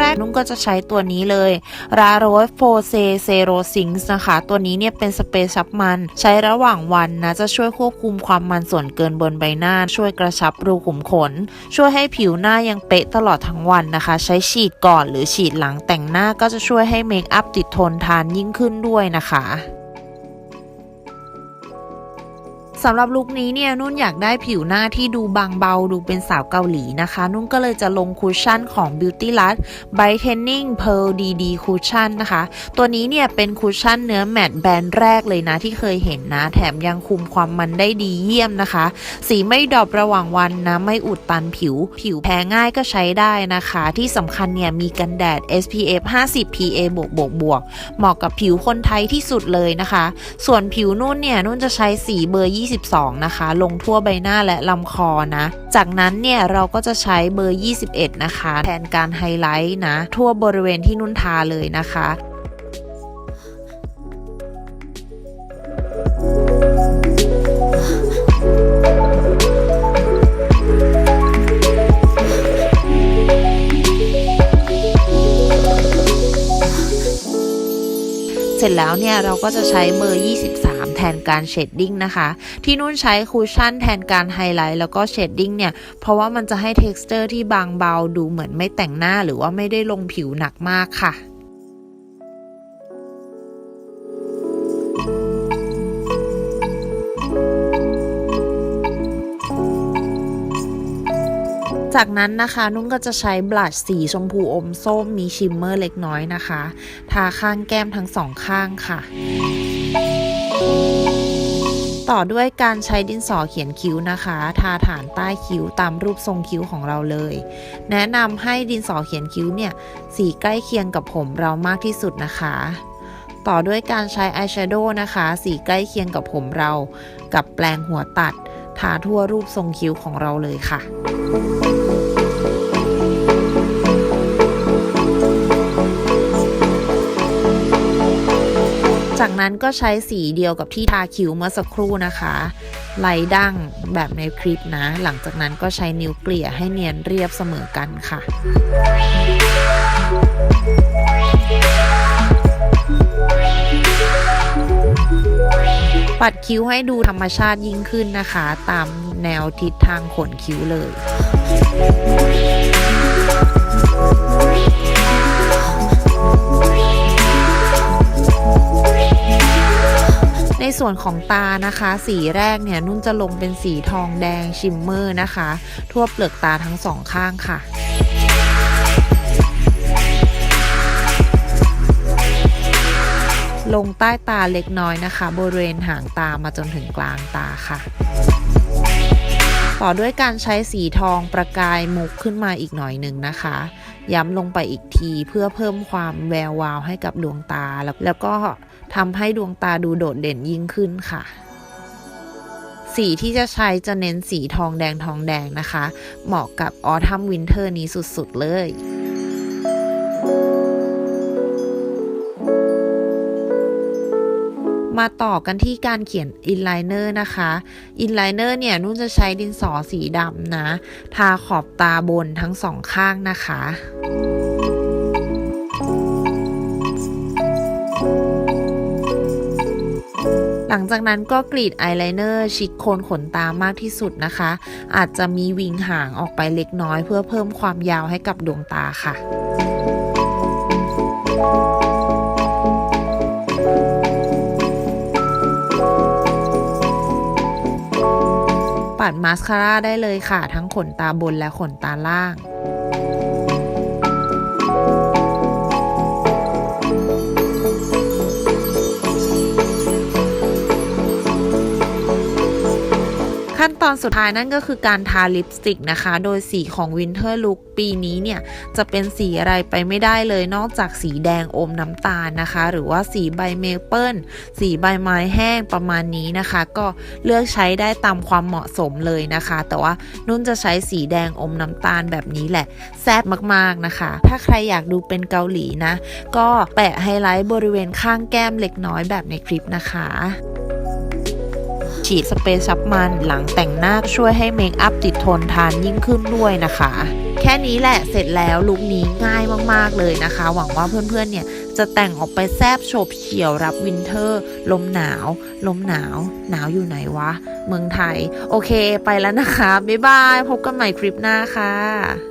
แรกนุ่นก็จะใช้ตัวนี้เลย r a r o s f o c e z e r o s i n g นะคะ ตัวนี้เนี่ยเป็นสเปรย์ซับมัน ใช้ระหว่างวันนะ จะช่วยควบคุมความมันส่วนเกินบนใบหน้า ช่วยกระชับรูขุมขน ช่วยให้ผิวหน้ายังเป๊ะตลอดทั้งวันนะคะ ใช้ฉีดก่อนหรือฉีดหลังแต่งหน้าก็จะช่วยให้เมคอัพติดทนทานยิ่งขึ้นด้วยนะคะ สำหรับลุคนี้เนี่ยนุ่นอยากได้ผิวหน้าที่ดูบางเบาดูเป็นสาวเกาหลีนะคะ นุ่นก็เลยจะลงคุชชั่นของ Beauty l u s Brightening Pearl DD Cushion นะคะ ตัวนี้เนี่ยเป็นคุชชั่นเนื้อแมตต์แบรนด์แรกเลยนะที่เคยเห็นนะ แถมยังคุมความมันได้ดีเยี่ยมนะคะ สีไม่ดอประหว่างวันนะ ไม่อุดตันผิว ผิวแพ้ง่ายก็ใช้ได้นะคะ ที่สำคัญเนี่ยมีกันแดด SPF 50 PA บวกบวกบวกเหมาะกับผิวคนไทยที่สุดเลยนะคะ ส่วนผิวนุ่นเนี่ยนุ่นจะใช้สีเบอร์22 นะคะ ลงทั่วใบหน้าและลำคอนะ จากนั้นเนี่ยเราก็จะใช้เบอร์ 21 นะคะ แทนการไฮไลท์นะ ทั่วบริเวณที่นุ่นทาเลยนะคะเสร็จแล้วเนี่ยเราก็จะใช้เบอร์ 23 แทนการเชดดิ้งนะคะ ที่นุ่นใช้คูชั่นแทนการไฮไลท์แล้วก็เชดดิ้งเนี่ย เพราะว่ามันจะให้ t e x t อร์ที่บางเบาดูเหมือนไม่แต่งหน้าหรือว่าไม่ได้ลงผิวหนักมากค่ะจากนั้นนะคะนุ่นก็จะใช้บลัชสีชมพูอมส้มมีชิมเมอร์เล็กน้อยนะคะ ทาข้างแก้มทั้งสองข้างค่ะ ต่อด้วยการใช้ดินสอเขียนคิ้วนะคะ ทาฐานใต้คิ้วตามรูปทรงคิ้วของเราเลย แนะนำให้ดินสอเขียนคิ้วเนี่ยสีใกล้เคียงกับผมเรามากที่สุดนะคะ ต่อด้วยการใช้อายแชโดว์นะคะ สีใกล้เคียงกับผมเรา กับแปลงหัวตัด ทาทั่วรูปทรงคิ้วของเราเลยค่ะ จากนั้นก็ใช้สีเดียวกับที่ทาคิ้วเมื่อสักครู่นะคะไล่ดั้งแบบในคลิปนะ หลังจากนั้นก็ใช้นิ้วเกลี่ยให้เนียนเรียบเสมอกันค่ะปัดคิ้วให้ดูธรรมชาติยิ่งขึ้นนะคะ ตามแนวทิศทางขนคิ้วเลยใน ส่วนของตานะคะ สีแรกเนี่ยนุ่นจะลงเป็นสีทองแดงชิมเมอร์นะคะ ทั่วเปลือกตาทั้งสองข้างค่ะลงใต้ตาเล็กน้อยนะคะ บริเวณหางตามาจนถึงกลางตาค่ะ ต่อด้วยการใช้สีทองประกายมุกขึ้นมาอีกหน่อยหนึ่งนะคะ ย้ำลงไปอีกทีเพื่อเพิ่มความแวววาวให้กับดวงตา แล้วแล้วก็ ทำให้ดวงตาดูโดดเด่นยิ่งขึ้นค่ะ สีที่จะใช้จะเน้นสีทองแดงทองแดงนะคะ เหมาะกับออทัมวินเทอร์นี้สุดๆเลยมาต่อกันที่การเขียนอินไลเนอร์นะคะ อินไลเนอร์เนี่ยนุ่นจะใช้ดินสอสีดำนะ ทาขอบตาบนทั้งสองข้างนะคะ หลังจากนั้นก็กรีดอายไลเนอร์ชิดโคนขนตามากที่สุดนะคะ อาจจะมีวิงหางออกไปเล็กน้อย เพื่อเพิ่มความยาวให้กับดวงตาค่ะปัดมาสคาร่าได้เลยค่ะ ทั้งขนตาบนและขนตาล่าง ตอนสุดท้ายนั่นก็คือการทาลิปสติกนะคะ โดยสีของ Winter Look ปีนี้เนี่ยจะเป็นสีอะไรไปไม่ได้เลยนอกจากสีแดงอมน้ำตาลนะคะ หรือว่าสีใบเมเปิลสีใบไม้แห้งประมาณนี้นะคะ ก็เลือกใช้ได้ตามความเหมาะสมเลยนะคะ แต่ว่านุ่นจะใช้สีแดงอมน้ำตาลแบบนี้แหละแซ่บมากๆนะคะ ถ้าใครอยากดูเป็นเกาหลีนะ ก็แปะไฮไลท์บริเวณข้างแก้มเล็กน้อยแบบในคลิปนะคะ ฉีดสเปรย์ซับมันหลังแต่งหน้าช่วยให้เมคอัพติดทนทานยิ่งขึ้นด้วยนะคะแค่ค่นี้แหละเสร็จแล้วลุคนี้ง่ายมากๆเลยนะคะ หวังว่าเพื่อนๆเนี่ยจะแต่งออกไปแซบโฉบเฉี่ยวรับวินเทอร์ ลมหนาว ลมหนาว หนาวอยู่ไหนวะ เมืองไทย โอเค ไปแล้วนะคะ บ๊ายบาย พบกันใหม่คลิปหน้าค่ะ